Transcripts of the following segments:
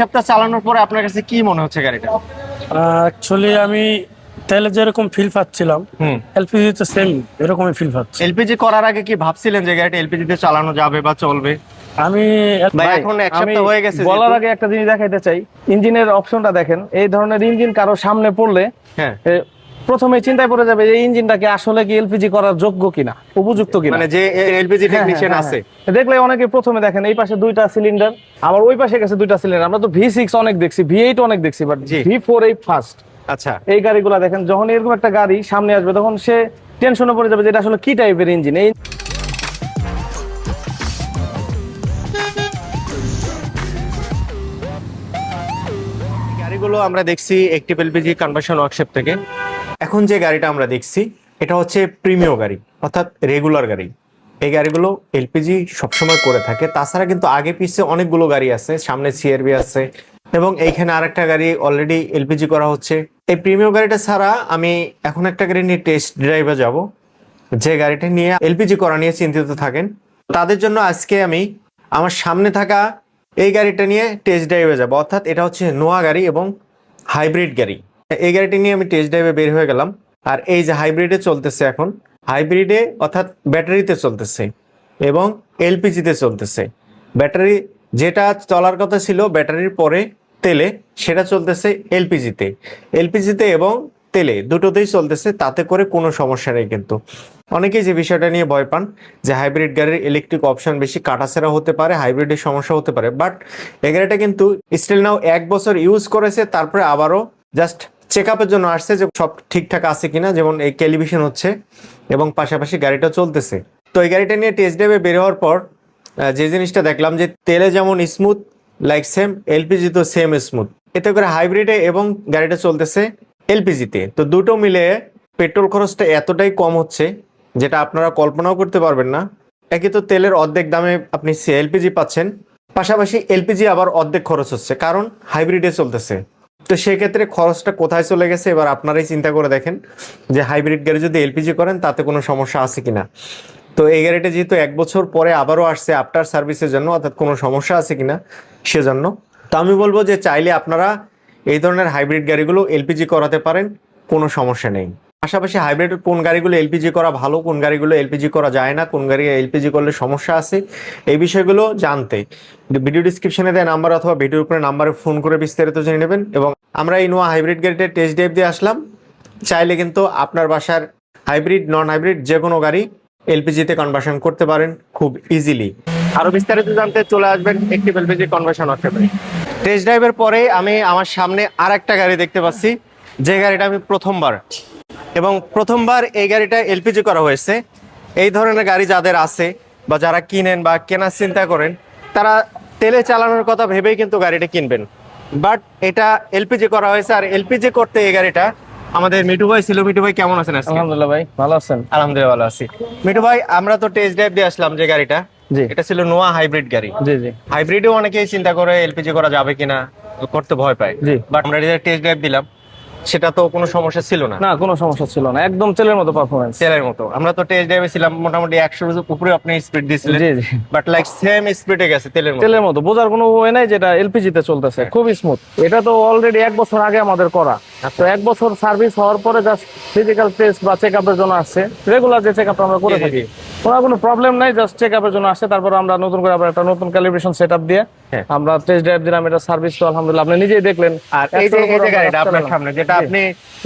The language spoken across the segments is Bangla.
সপ্তাহ চালানোর পরে আপনার কাছে কি মনে হচ্ছে গাড়িটা? অ্যাকচুয়ালি আমি তেলে যেরকম ফিল পাচ্ছিলাম এলপিজি তো সেম এরকমই ফিল পাচ্ছি। এলপিজি করার আগে কি ভাবছিলেন যে গাড়িটা এলপিজি তে চালানো যাবে বা চলবে? আমি এখন এক সপ্তাহ হয়ে গেছে বলার আগে একটা জিনিস দেখাইতে চাই। ইঞ্জিনের অপশনটা দেখেন এই ধরনের ইঞ্জিন কারও সামনে পড়লে হ্যাঁ। প্রথমে চিন্তায় পড়ে যাবে যে এই ইঞ্জিনটা কি আসলে কি এলপিজি করার যোগ্য কিনা উপযুক্ত কিনা। মানে যে এলপিজি হ্যাঁ, টেকনিশিয়ান হ্যাঁ, আছে। হ্যাঁ। দেখলে অনেকে প্রথমে দেখেন এই পাশে দুইটা সিলিন্ডার আবার ওই পাশে গেছে দুইটা সিলিন্ডার আমরা তো ভি সিক্স অনেক দেখছি ভি এইট অনেক দেখছি বাট। ভি ফোর এই ফার্স্ট আচ্ছা। এই গাড়িগুলো দেখেন যখন এরকম একটা গাড়ি সামনে আসবে তখন সে টেনশনে পড়ে যাবে যে এটা আসলে কি টাইপের ইঞ্জিন এই গাড়িগুলো আমরা দেখছি একটি এলপিজি কনভার্সন ওয়ার্কশপ থেকে। এখন যে গাড়িটা আমরা দেখছি, এটা হচ্ছে প্রিমিয় গাড়ি, অর্থাৎ রেগুলার গাড়ি। এই গাড়িগুলো এলপিজি সবসময় করে থাকে। তাছাড়া কিন্তু আগে পিছে অনেকগুলো গাড়ি আছে, সামনে সিআরবি আছে এবং এইখানে আরেকটা গাড়ি অলরেডি এলপিজি করা হচ্ছে। এই প্রিমিয় গাড়িটা ছাড়া আমি এখন একটা গাড়ি নিয়ে টেস্ট ড্রাইভে যাব। যে গাড়িটা নিয়ে এলপিজি করা নিয়ে চিন্তিত থাকেন, তাদের জন্য আজকে আমি আমার সামনে থাকা এই গাড়িটা নিয়ে টেস্ট ড্রাইভে যাব। অর্থাৎ এটা হচ্ছে নোয়া গাড়ি এবং হাইব্রিড গাড়ি। এই গাড়িটি নিয়ে আমি টেস্ট ড্রাইভে বের হয়ে গেলাম। আর এই যে হাইব্রিডে চলতেছে এখন হাইব্রিডে অর্থাৎ ব্যাটারিতে চলতেছে এবং এলপিজিতে চলতেছে। ব্যাটারি যেটা চলার কথা ছিল ব্যাটারির পরে তেলে সেটা চলতেছে এলপিজিতে এলপিজিতে এবং তেলে দুটোতেই চলতেছে, তাতে করে কোনো সমস্যা নেই কিন্তু। অনেকেই যে বিষয়টা নিয়ে ভয় পান যে হাইব্রিড গাড়ির ইলেকট্রিক অপশন বেশি কাটাছেড়া হতে পারে হাইব্রিডের সমস্যা হতে পারে। বাট গাড়িটা কিন্তু স্টিল নাও এক বছর ইউজ করেছে, তারপরে আবারও জাস্ট চেক আপের জন্য আসছে যে সব ঠিকঠাক আছে কিনা, যেমন এই টেলিভিশন হচ্ছে এবং পাশাপাশি গাড়িটা চলতেছে। তো এই গাড়িটা নিয়ে টেস্ট ড্রাইভে বের হওয়ার পর যে জিনিসটা দেখলাম যে তেলে যেমন স্মুথ লাইক সেম এলপিজি তো সেম স্মুথ এতে করে হাইব্রিডে এবং গাড়িটা চলতেছে এলপিজিতে তো। দুটো মিলে পেট্রোল খরচটা এতটাই কম হচ্ছে, যেটা আপনারা কল্পনাও করতে পারবেন না। একই তো তেলের অর্ধেক দামে আপনি এলপিজি পাচ্ছেন, পাশাপাশি এলপিজি আবার অর্ধেক খরচ হচ্ছে, কারণ হাইব্রিডে চলতেছে। তো সেক্ষেত্রে খরচটা কোথায় চলে গেছে এবার আপনারাই চিন্তা করে দেখেন যে হাইব্রিড গাড়ি যদি এলপিজি করেন, তাতে কোনো সমস্যা আছে কিনা। তো এই গাড়িটা যেহেতু এক বছর পরে আবারও আসছে আফটার সার্ভিসের জন্য, অর্থাৎ কোনো সমস্যা আছে কিনা সেজন্য। তো আমি বলব যে চাইলে আপনারা এই ধরনের হাইব্রিড গাড়িগুলো এলপিজি করাতে পারেন, কোনো সমস্যা নেই। পাশাপাশি হাইব্রিড কোন গাড়িগুলো এলপিজি করা ভালো, কোন গাড়িগুলো এলপিজি করা যায় না, কোন গাড়ি এলপিজি করলে সমস্যা আছে, এই বিষয়গুলো জানতে। ভিডিও ডিসক্রিপশনে দেয় নাম্বার অথবা ভিডিওর উপরে নাম্বারে ফোন করে বিস্তারিত জেনে নেবেন এবং আমরা এই নোয়া হাইব্রিড গাড়িটা টেস্ট ড্রাইভ দিয়ে আসলাম। চাইলে কিন্তু আপনার বাসার হাইব্রিড নন হাইব্রিড যে কোনো গাড়ি এলপিজিতে কনভার্সন করতে পারেন খুব ইজিলি আরও বিস্তারিত জানতে চলে আসবেন একটি এলপিজি কনভার্সন ওয়ার্কশপে টেস্ট ড্রাইভের পরে আমি আমার সামনে আর একটা গাড়ি দেখতে পাচ্ছি, যে গাড়িটা আমি প্রথমবার এবং প্রথমবার এই গাড়িটা এলপিজি করা হয়েছে। এই ধরনের গাড়ি যাদের আছে বা যারা কিনেন বা কেনার চিন্তা করেন তারা তেলে চালানোর কথা ভেবেই কিন্তু গাড়িটা কিনবেন। বাট এটা এলপিজি করা হয়েছে আর এলপিজি করতে এই গাড়িটা আমাদের মিঠু ভাই ছিল। মিঠু ভাই কেমন আছেন আলহামদুলিল্লাহ ভাই ভালো আছেন? আলহামদুলিল্লাহ ভালো আছি। মিঠু ভাই আমরা তো টেস্ট ড্রাইভ দিয়ে আসলাম যে গাড়িটা। জি। এটা ছিল নোয়া হাইব্রিড গাড়ি। জি জি। হাইব্রিডেও অনেকেই চিন্তা করে এলপিজি করা যাবে কিনা করতে ভয় পায়। জি। বাট আমরা টেস্ট ড্রাইভ দিলাম। সেটা তো কোনো সমস্যা ছিল না। না কোনো সমস্যা ছিল না। একদম তেলের মতো পারফরমেন্স তেলের মতো। আমরা তো টেস্ট ড্রাইভে ছিলাম মোটামুটি একশোর উপরে আপনি স্পিড দিয়েছিলেন জি জি। বাট লাইক সেম স্পিডে গেছে তেলের মতো। তেলের মতো। বোঝার কোনো ওয়ে নাই যেটা এলপিজিতে চলতেছে। খুব স্মুথ এটা তো অলরেডি এক বছর আগে আমাদের করা। তো এক বছর সার্ভিস হওয়ার পরে জাস্ট ফিজিক্যাল টেস্ট বা চেক আপের জন্য আসছে। রেগুলার যে চেক আপ আমরা করে থাকি। কোনো প্রবলেম নাই জাস্ট চেক আপের জন্য আসছে। তারপর আমরা নতুন করে আবার একটা নতুন ক্যালিব্রেশন সেট আপ দিয়ে হ্যাঁ। আমরা টেস্ট ড্রাইভ দিলাম এটা সার্ভিস তো আলহামদুলিল্লাহ। আপনি নিজেই দেখলেন। আর এই যে এই যে গাড়িটা আপনার সামনে যেটা আপনি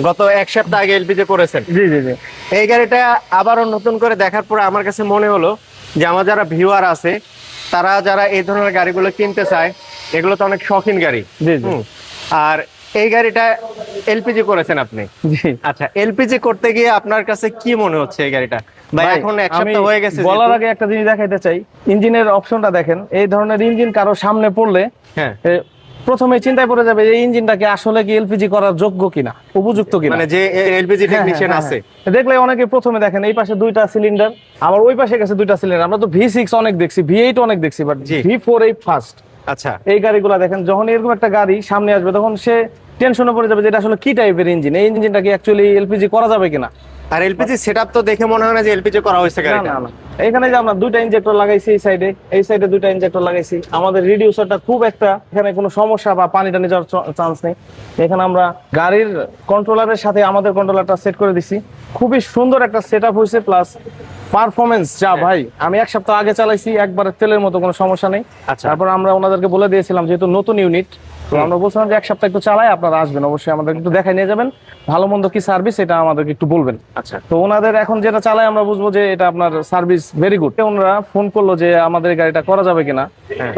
গত এক সপ্তাহ আগে এলপিজি করেছেন। জি জি জি। এই গাড়িটা আবারও নতুন করে দেখার পরে আমার কাছে মনে হলো যে আমার যারা ভিউয়ার আছে তারা যারা এই ধরনের গাড়িগুলো কিনতে চায় এগুলো তো অনেক শখিন গাড়ি। জি জি। আর এই গাড়িটা এলপিজি করেছেন আপনি? আচ্ছা এলপিজি করতে গিয়ে আপনার কাছে কি মনে হচ্ছে এই গাড়িটা? ভাই ভাই, এখন এক সপ্তাহ হয়ে গেছে বলার আগে একটা জিনিস দেখাইতে চাই। ইঞ্জিনের অপশনটা দেখেন। এই ধরনের ইঞ্জিন কারও সামনে পড়লে হ্যাঁ। প্রথমে চিন্তায় পড়ে যাবে এই ইঞ্জিনটা আসলে কি এলপিজি করার যোগ্য কিনা উপযুক্ত কিনা। মানে যে এলপিজি হ্যাঁ, টেকনিশিয়ান হ্যাঁ, আছে। দেখলে অনেকে প্রথমে দেখেন এই পাশে দুইটা সিলিন্ডার আবার ওই পাশে গেছে দুইটা সিলিন্ডার আমরা তো ভি সিক্স অনেক দেখছি ভি এইট অনেক দেখছি বাট এই ফার্স্ট আচ্ছা। এই গাড়িগুলো দেখেন যখন এরকম একটা গাড়ি সামনে আসবে তখন সে টেনশনে পড়ে যাবে যে এটা আসলে কি টাইপের ইঞ্জিন এই ইঞ্জিনটা কি অ্যাকচুয়ালি এলপিজি করা যাবে কিনা? আর এলপিজি সেটআপ তো দেখে মনে হয় না যে এলপিজি করা হয়েছে গাড়িটা। না না। এখানে যে আমরা দুইটা ইনজেক্টর লাগাইছি এই সাইডে এই সাইডে দুইটা ইনজেক্টর লাগাইছি। আমাদের রিডিউসারটা খুব একটা এখানে কোনো সমস্যা বা পানি টানি যাওয়ার চান্স নেই। এখানে আমরা গাড়ির কন্ট্রোলারের সাথে আমাদের কন্ট্রোলারটা সেট করে দিছি। খুবই সুন্দর একটা সেট আপ হয়েছে প্লাস পারফরমেন্স যা ভাই আমি এক সপ্তাহ আগে চালাইছি একবারে তেলের মতো কোনো সমস্যা নেই। আচ্ছা। তারপর আমরা ওনাদেরকে বলে দিয়েছিলাম যেহেতু নতুন ইউনিট তো আমরা বলছিলাম যে এক সপ্তাহ একটু চালাই আপনারা আসবেন অবশ্যই আমাদের একটু দেখাই নিয়ে যাবেন। ভালো মন্দ কি সার্ভিস এটা আমাদেরকে একটু বলবেন। আচ্ছা। তো ওনাদের এখন যেটা আমরা বুঝব যে এটা আপনার সার্ভিস ভেরি গুড ওনারা ফোন করল যে আমাদের গাড়িটা করা যাবে কিনা।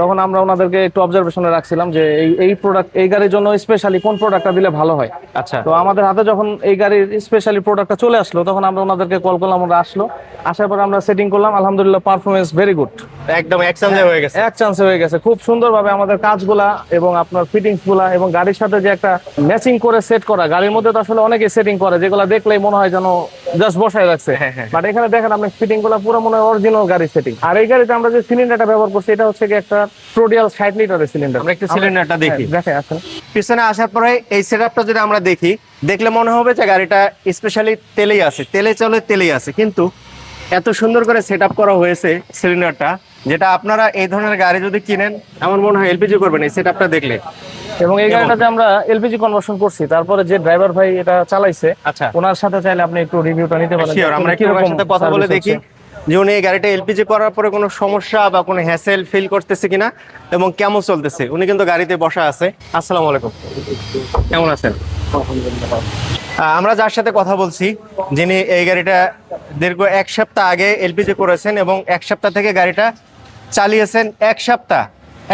তখন আমরা ওনাদেরকে একটু অবজারভেশনে রাখছিলাম যে এই এই প্রোডাক্ট এই গাড়ির জন্য স্পেশালি কোন প্রোডাক্টটা দিলে ভালো হয়। আচ্ছা। তো আমাদের হাতে যখন এই গাড়ির স্পেশালি প্রোডাক্টটা চলে আসলো তখন আমরা ওনাদেরকে কল করলাম ওরা আসলো। আসার পর আমরা সেটিং করলাম আলহামদুলিল্লাহ পারফরমেন্স ভেরি গুড একদম এক চান্সে হয়ে গেছে। এক চান্সে হয়ে গেছে। খুব সুন্দরভাবে আমাদের কাজগুলা এবং আপনার ফিটিংসগুলা এবং গাড়ির সাথে যে একটা ম্যাচিং করে সেট করা গাড়ির মধ্যে তো আসলে অনেকে সেটিং করে যেগুলো দেখলেই মনে হয় যেন জাস্ট বসায় রাখছে। বাট এখানে দেখেন আপনি ফিটিংগুলা পুরো মনে হয় অরিজিনাল গাড়ির সেটিং আর এই গাড়িতে আমরা যে সিলিন্ডারটা ব্যবহার করছি এটা হচ্ছে একটা প্রোডিয়াল ষাট লিটারের সিলিন্ডার আমরা একটু সিলিন্ডারটা দেখি। দেখে আসেন। পিছনে আসার পরে এই সেটআপটা যদি আমরা দেখি দেখলে মনে হবে যে গাড়িটা স্পেশালি তেলেই আছে তেলে চলে তেলেই আছে। কিন্তু এত সুন্দর করে সেটআপ করা হয়েছে সিলিন্ডারটা যেটা আপনারা এই ধরনের গাড়ি যদি কিনেন আমার মনে হয় এলপিজি করবেন এই সেটআপটা দেখলে। এবং এই গাড়িটাতে আমরা এলপিজি কনভার্সন করছি। তারপরে যে ড্রাইভার ভাই এটা চালাইছে আচ্ছা। ওনার সাথে চাইলে আপনি একটু রিভিউটা নিতে পারেন। শিওর আমরা একটু ওনার সাথে কথা বলে দেখি যে উনি এই গাড়িটা এলপিজি করার পরে কোনো সমস্যা বা কোনো হ্যাসেল ফিল করতেছে কিনা এবং কেমন চলতেছে। উনি কিন্তু গাড়িতে বসা আছে। আসসালামু আলাইকুম। কেমন আছেন? আহ, আমরা যার সাথে কথা বলছি যিনি এই গাড়িটা দীর্ঘ এক সপ্তাহ আগে এলপিজি করেছেন এবং এক সপ্তাহ থেকে গাড়িটা চালিয়েছেন এক সপ্তাহ।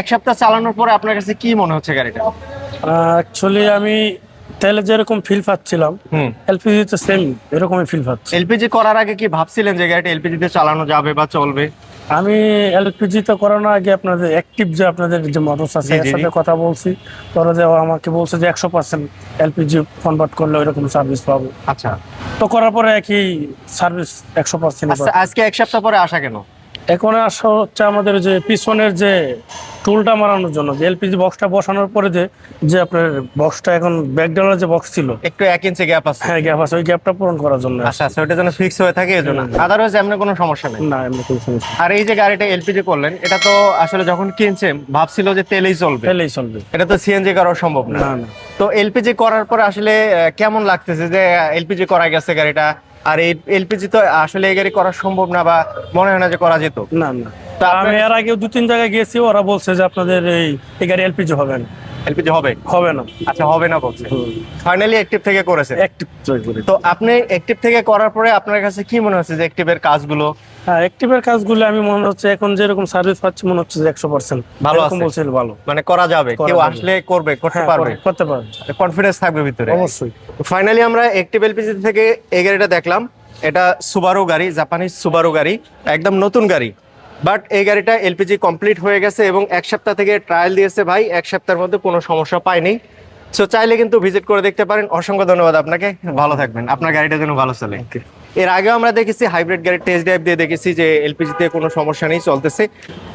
এক সপ্তাহ চালানোর পরে আপনার কাছে কি মনে হচ্ছে গাড়িটা? অ্যাকচুয়ালি আমি তেলে যেরকম ফিল পাচ্ছিলাম এলপিজি তো সেম এরকমই ফিল পাচ্ছি। এলপিজি করার আগে কি ভাবছিলেন যে গাড়িটা এলপিজি তে চালানো যাবে বা চলবে? আমি এলপিজি তো করানোর আগে আপনাদের অ্যাক্টিভ যে আপনাদের যে মোটরস আছে এর সাথে কথা বলছি। পরে যে আমাকে বলছে যে একশো পার্সেন্ট এলপিজি কনভার্ট করলে ওইরকম সার্ভিস পাবো। আচ্ছা। তো করার পরে একই সার্ভিস একশো পার্সেন্ট আচ্ছা, আজকে এক সপ্তাহ পরে আসা কেন? এখন আসা হচ্ছে আমাদের যে পিছনের যে টুলটা মারানোর জন্য যে এলপিজি বক্সটা বসানোর পরে যে যে আপনার বক্সটা এখন ব্যাকডালার যে বক্স ছিল। একটু এক ইঞ্চি গ্যাপ আছে। হ্যাঁ গ্যাপ আছে ওই গ্যাপটা পূরণ করার জন্য। আচ্ছা আচ্ছা ওটা যেন ফিক্স হয়ে থাকে এজন্য আদারওয়াইজ এমনি কোনো সমস্যা নেই। না এমনি কোনো সমস্যা আর এই যে গাড়িটা এলপিজি করলেন এটা তো আসলে যখন কিনছে ভাবছিল যে তেলেই চলবে। তেলেই চলবে। এটা তো সিএনজি করা সম্ভব না। না না। তো এলপিজি করার পরে আসলে কেমন লাগতেছে যে এলপিজি করা গেছে গাড়িটা? আর এই এলপিজি তো আসলে এগারি গাড়ি করা সম্ভব না বা মনে হয় না যে করা যেত। না না। তা আমি এর আগে দু তিন জায়গায় গিয়েছি ওরা বলছে যে আপনাদের এই এগারি গাড়ি এলপিজি হবে না। এলপিজি হবে? হবে না। আচ্ছা হবে না বলছে। ফাইনালি অ্যাক্টিভ থেকে করেছে। অ্যাক্টিভ তো আপনি অ্যাক্টিভ থেকে করার পরে আপনার কাছে কি মনে হচ্ছে যে অ্যাক্টিভের কাজগুলো? হ্যাঁ অ্যাক্টিভের কাজগুলো আমি মনে হচ্ছে এখন যেরকম সার্ভিস পাচ্ছি মনে হচ্ছে যে একশো পার্সেন্ট ভালো। বলছিল ভালো। মানে করা যাবে। কেউ আসলে করবে করতে হ্যাঁ পারবে। করতে পারবে। কনফিডেন্স থাকবে ভিতরে। অবশ্যই। ফাইনালি আমরা অ্যাক্টিভ এলপিজি থেকে এই গাড়িটা দেখলাম। এটা সুবারু গাড়ি জাপানিজ সুবারু গাড়ি একদম নতুন গাড়ি। বাট এই গাড়িটা এলপিজি কমপ্লিট হয়ে গেছে এবং এক সপ্তাহ থেকে ট্রায়াল দিয়েছে ভাই এক সপ্তাহের মধ্যে কোনো সমস্যা পায়নি। সো চাইলে কিন্তু ভিজিট করে দেখতে পারেন। অসংখ্য ধন্যবাদ আপনাকে। ভালো থাকবেন। আপনার গাড়িটা যেন ভালো চলে। এর আগেও আমরা দেখেছি হাইব্রিড গাড়ির টেস্ট ড্রাইভ দিয়ে দেখেছি যে এলপিজিতে কোনো সমস্যা নেই চলতেছে।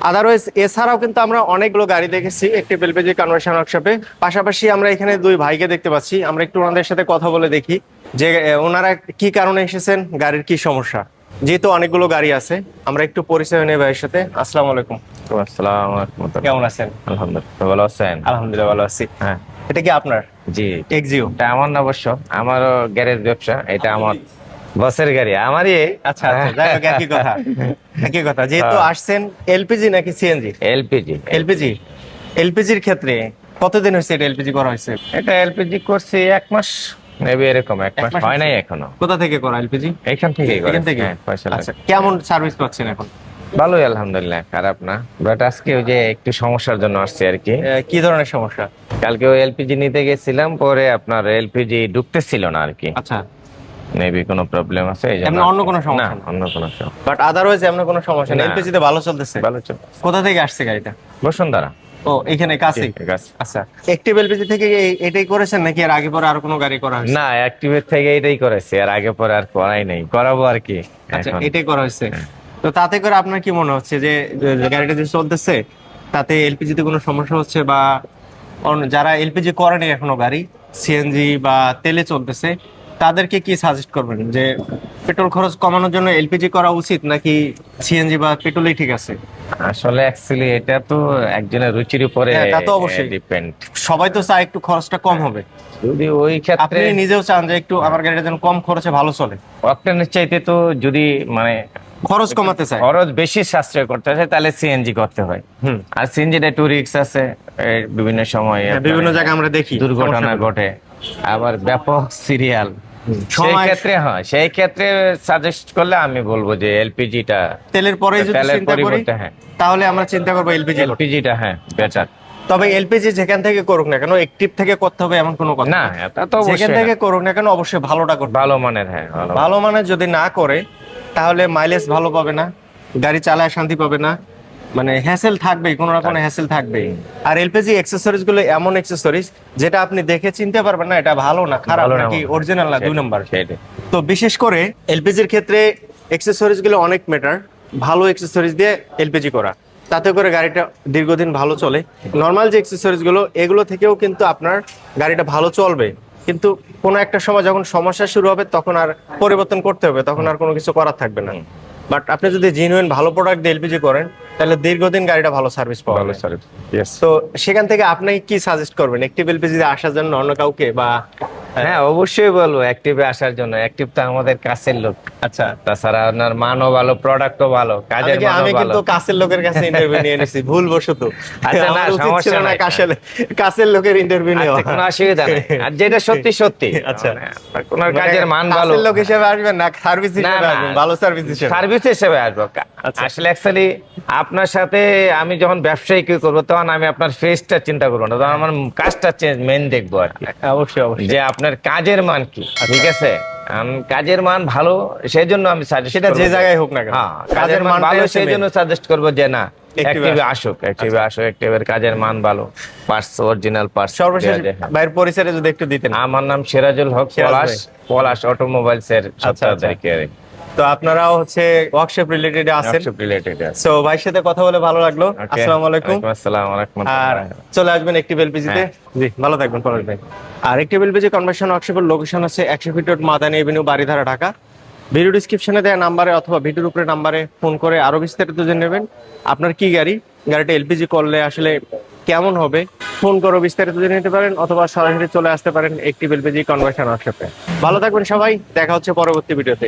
আদারওয়াইজ এছাড়াও কিন্তু আমরা অনেকগুলো গাড়ি দেখেছি একটি এলপিজি কনভার্সন ওয়ার্কশপে পাশাপাশি আমরা এখানে দুই ভাইকে দেখতে পাচ্ছি। আমরা একটু ওনাদের সাথে কথা বলে দেখি যে ওনারা কি কারণে এসেছেন গাড়ির কি সমস্যা। যেহেতু অনেকগুলো গাড়ি আছে আমরা একটু পরিচয় নেই ভাইয়ের সাথে। আসসালামু আলাইকুম। আসসালামু। আলাইকুম কেমন আছেন? আলহামদুলিল্লাহ ভালো আছেন? আলহামদুলিল্লাহ ভালো আছি। হ্যাঁ। এটা কি আপনার? জি। এক্সিও এটা আমার না অবশ্য আমারও গ্যারেজ ব্যবসা এটা আমার বসের গাড়ি আমারই আচ্ছা আচ্ছা একই কথা একই কথা। যেহেতু হ্যাঁ। আসছেন এলপিজি নাকি সিএনজি? এলপিজি। এলপিজি? এলপিজির ক্ষেত্রে কতদিন হয়েছে এটা এলপিজি করা হয়েছে? এটা এলপিজি করছি এক মাস। নেবে এরকম এক মাস হয় নাই এখনও। কোথা থেকে করা? এলপিজি এখান থেকেই এখান থেকে পয়সা আচ্ছা কেমন সার্ভিস পাচ্ছেন এখন? ভালোই আলহামদুলিল্লাহ খারাপ না। বাট আজকে ওই যে একটু সমস্যার জন্য আসছে আর কি। কি ধরনের সমস্যা? কালকে ওই এলপিজি নিতে গেছিলাম পরে আপনার এলপিজি ঢুকতেছিল না আর কি। আচ্ছা। মেবি কোনো প্রবলেম আছে এই জন্য অন্য কোনো সমস্যা না? অন্য কোনো সমস্যা। বাট আদারওয়াইজ এমন কোনো সমস্যা নেই। না। এলপিজি তে ভালো চলতেছে। ভালো চল কোথা থেকে আসছে গাড়িটা? বসুন্ধরা। ও এখানে কাছে? আচ্ছা। একটিভ এলপিজি থেকে এটাই করেছেন নাকি এর আগে পরে আর কোনো গাড়ি করা হয়েছে? না অ্যাক্টিভেট থেকে এটাই করেছে আর আগে পরে আর করাই নাই। করাবো আর কি। আচ্ছা এটাই করা হয়েছে। তো তাতে করে আপনার কি মনে হচ্ছে যে গাড়িটা যে চলতেছে তাতে এলপিজি তে কোনো সমস্যা হচ্ছে বা অন্য- যারা এলপিজি করেনি এখনও গাড়ি সিএনজি বা তেলে চলতেছে তাদেরকে কি সাজেস্ট করবেন? যে পেট্রোল খরচ কমানোর জন্য এলপিজি করা উচিত নাকি সিএনজি বা পেট্রোলই ঠিক আছে? আসলে অ্যাকচুয়ালি এটা তো একজনের রুচির উপরে হ্যাঁ, তা অবশ্যই। ডিপেন্ড সবাই তো চায় একটু খরচটা কম হবে। যদি ওই ক্ষেত্রে আপনি নিজেও চান যে একটু আমার গাড়িটা যেন কম খরচে ভালো চলে। অকটেনের চাইতে তো যদি মানে খরচ কমাতে চায়। খরচ বেশি সাশ্রয় করতে চায় তাহলে সিএনজি করতে হয়। হুম। আর সিএনজিটা একটু রিক্স আছে বিভিন্ন সময় হ্যাঁ, বিভিন্ন জায়গায় আমরা দেখি। দুর্ঘটনা ঘটে। আবার ব্যাপক সিরিয়াল সেই ক্ষেত্রে হয় সেই ক্ষেত্রে সাজেস্ট করলে আমি বলব যে এলপিজিটা তেলের পরে যদি চিন্তা করি হ্যাঁ। তাহলে আমরা চিন্তা করব এলপিজি এলপিজিটা হ্যাঁ বেটার তবে এলপিজি যেখান থেকে করুক না কেন একটিভ থেকে করতে হবে এমন কোনো কথা না। এটা তো যেখান থেকে করুক না কেন অবশ্যই ভালোটা করবে ভালো মানের হ্যাঁ ভালো। ভালো মানে যদি না করে তাহলে মাইলেজ ভালো পাবে না গাড়ি চালায় শান্তি পাবে না মানে হ্যাসেল থাকবেই কোনো না কোনো হ্যাসেল থাকবেই। আর এলপিজি অ্যাক্সেসরিজগুলো এমন অ্যাক্সেসরিজ যেটা আপনি দেখে চিনতে পারবেন না এটা ভালো না খারাপ নাকি অরিজিনাল না। দুই নম্বর। তো বিশেষ করে এলপিজির ক্ষেত্রে অ্যাক্সেসরিজগুলো অনেক মেটার ভালো অ্যাক্সেসরিজ দিয়ে এলপিজি করা। তাতে করে গাড়িটা দীর্ঘদিন ভালো চলে। নর্মাল যে অ্যাক্সেসরিজগুলো এগুলো থেকেও কিন্তু আপনার গাড়িটা ভালো চলবে। কিন্তু কোনো একটা সময় যখন সমস্যা শুরু হবে তখন আর পরিবর্তন করতে হবে তখন আর কোনো কিছু করার থাকবে না। বাট আপনি যদি জেনুইন ভালো প্রোডাক্ট দিয়ে এলপিজি করেন তাহলে দীর্ঘদিন গাড়িটা ভালো সার্ভিস পাওয়া ভালো সার্ভিস তো সেখান থেকে আপনি কি সাজেস্ট করবেন? একটি একটিভ যদি আসার জন্য অন্য কাউকে বা হ্যাঁ। অবশ্যই বলব অ্যাক্টিভে আসার জন্য অ্যাক্টিভ তো আমাদের কাছের লোক। আচ্ছা। তাছাড়া আপনার মানও ভালো প্রোডাক্টও ভালো কাজের মানও আমি কিন্তু কাছের লোকের কাছে ইন্টারভিউ নিয়ে নিছি ভুল বশত। আচ্ছা, না, সমস্যা না কাছের কাছের লোকের ইন্টারভিউ নেওয়া। আচ্ছা, কোনো অসুবিধা নেই। আর যেটা সত্যি সত্যি। আচ্ছা। মানে আপনার কাজের মান মানে ভালো। কাছের লোক হিসেবে আসবেন না সার্ভিস হিসেবে। আসবেন ভালো সার্ভিস হিসেবে। সার্ভিস হিসেবে আসব। আচ্ছা। আসলে অ্যাকচুয়ালি আপনার সাথে আমি যখন ব্যবসায়ী কি করব তখন আমি আপনার ফেসটা চিন্তা করব না তখন আমার কাজটা মেন দেখব আর কি। অবশ্যই অবশ্যই। যে আপনার কাজের মান কি আচ্ছা। ঠিক আছে কাজের মান ভালো সেই জন্য আমি সাজেস্ট সেটা যে জায়গায় হোক না কেন হ্যাঁ কাজের মান ভালো সেই জন্য সাজেস্ট করব যে না অ্যাক্টিভে আসুক। অ্যাক্টিভে আসুক অ্যাক্টিভের কাজের মান ভালো পার্টস অরিজিনাল পার্টস সর্বশেষ বাইরের পরিচয়ে যদি একটু দিতেন আমার নাম সিরাজুল হক পলাশ। পলাশ অটোমোবাইলস এর আচ্ছা। তো আপনারাও হচ্ছে ওয়ার্কশপ রিলেটেড আছেন। রিলেটেড সো ভাইয়ের সাথে কথা বলে ভালো লাগল। আসসালামু আলাইকুম আসসালামু আলাইকুম আর চলে আসবেন একটি এলপিজিতে হ্যাঁ। জি ভালো থাকবেন পরেশ ভাই আর একটিভ এলপিজি কনভার্সন ওয়ার্কশপের লোকেশন আছে একশো feet road Madani Avenue Baridhara Dhaka. Video ডিসক্রিপশনে দেওয়া নাম্বারে অথবা ভিডিওর উপরে নাম্বারে ফোন করে আরও বিস্তারিত জেনে নেবেন। আপনার কি গাড়ি? গাড়িটা এলপিজি করলে আসলে কেমন হবে? ফোন করে বিস্তারিত জেনে নিতে পারেন অথবা সরাসরি চলে আসতে পারেন একটিভ এলপিজি কনভার্সন ওয়ার্কশপে ভালো থাকবেন সবাই দেখা হচ্ছে পরবর্তী ভিডিওতে